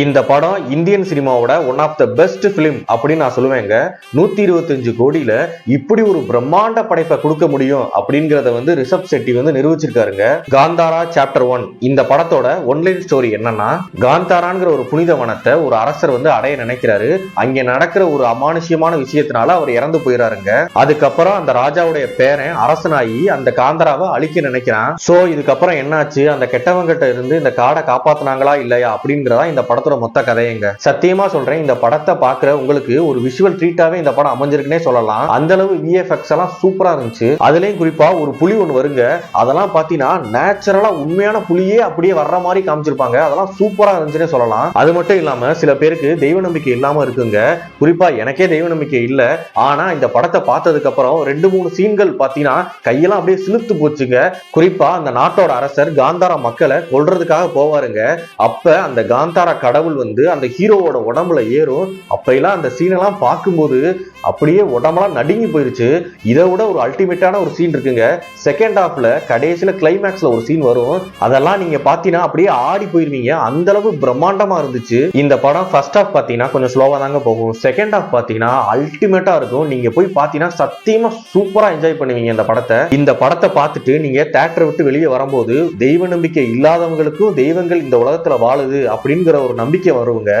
இந்த படம் இந்தியன் சினிமாவோட one of the best film அப்படின்னு நான் சொல்லுவேங்க. நூத்தி இருபத்தஞ்சு கோடியில இப்படி ஒரு பிரம்மாண்ட படைப்பை கொடுக்க முடியும் அப்படிங்கறத வந்து ரிஷப் செட்டி வந்து நிரூபிச்சிருக்காருங்க. காந்தாரா சாப்டர் ஒன் இந்த படத்தோட ஒன்லைன் ஸ்டோரி என்னன்னா காந்தாராங்கிற ஒரு புனித வனத்தை ஒரு அரசர் வந்து அடைய நினைக்கிறாரு. அங்க நடக்கிற ஒரு அமானுஷ்யமான விஷயத்தினால அவர் இறந்து போயிடாருங்க அதுக்கப்புறம் அந்த ராஜாவுடைய பேரன் அரசனாகி அந்த காந்தாராவை அழிக்க நினைக்கிறான். சோ இதுக்கப்புறம் என்னாச்சு? அந்த கெட்டவங்கிட்ட இருந்து இந்த காடை காப்பாத்துனாங்களா இல்லையா அப்படிங்கறதா இந்த படத்தை படத்தோட மொத்த கதையங்க. சத்தியமா சொல்றேன் இந்த படத்தை பாக்குற உங்களுக்கு ஒரு விஷுவல் ட்ரீட்டாவே இந்த படம் அமைஞ்சிருக்குன்னே சொல்லலாம். அந்த அளவு விஎஃப்எக்ஸ் எல்லாம் சூப்பரா இருந்துச்சு. அதுலயும் குறிப்பா ஒரு புலி ஒன்று வருங்க. அதெல்லாம் பாத்தீங்கன்னா நேச்சுரலா உண்மையான புலியே அப்படியே வர்ற மாதிரி காமிச்சிருப்பாங்க. அதெல்லாம் சூப்பரா இருந்துச்சுன்னே சொல்லலாம். அது மட்டும் இல்லாம சில பேருக்கு தெய்வ நம்பிக்கை இல்லாம இருக்குங்க. குறிப்பா எனக்கே தெய்வ நம்பிக்கை இல்ல. ஆனா இந்த படத்தை பார்த்ததுக்கு அப்புறம் ரெண்டு மூணு சீன்கள் பாத்தீங்கன்னா கையெல்லாம் அப்படியே சிலுத்து போச்சுங்க. குறிப்பா அந்த நாட்டோட அரசர் காந்தாரா மக்களை கொல்றதுக்காக போவாருங்க. அப்ப அந்த காந்தாரா கடை கடவுள் வந்து அந்த ஹீரோவோட உடம்புல ஏறும். அப்பெல்லாம் அந்த சீனெல்லாம் பார்க்கும்போது அப்படியே உடம்பெல்லாம் நடுங்கி போயிருச்சு. இதை விட ஒரு அல்டிமேட்டான ஒரு சீன் இருக்குங்க. செகண்ட் ஹாஃப்ல கடைசியில் கிளைமேக்ஸ்ல ஒரு சீன் வரும். அதெல்லாம் நீங்க பாத்தீங்கன்னா அப்படியே ஆடி போயிருவீங்க. அந்த அளவு பிரம்மாண்டமா இருந்துச்சு. இந்த படம் ஃபர்ஸ்ட் ஹாஃப் பாத்தீங்கன்னா கொஞ்சம் ஸ்லோவா தாங்க போகும். செகண்ட் ஹாஃப் பாத்தீங்கன்னா அல்டிமேட்டா இருக்கும். நீங்க போய் பாத்தீங்கன்னா சத்தியமா சூப்பரா என்ஜாய் பண்ணுவீங்க இந்த படத்தை. இந்த படத்தை பார்த்துட்டு நீங்க தேட்டரை விட்டு வெளியே வரும்போது தெய்வ நம்பிக்கை இல்லாதவங்களுக்கும் தெய்வங்கள் இந்த உலகத்துல வாழுது அப்படிங்கிற ஒரு ஒரு நம்பிக்கை வருவங்க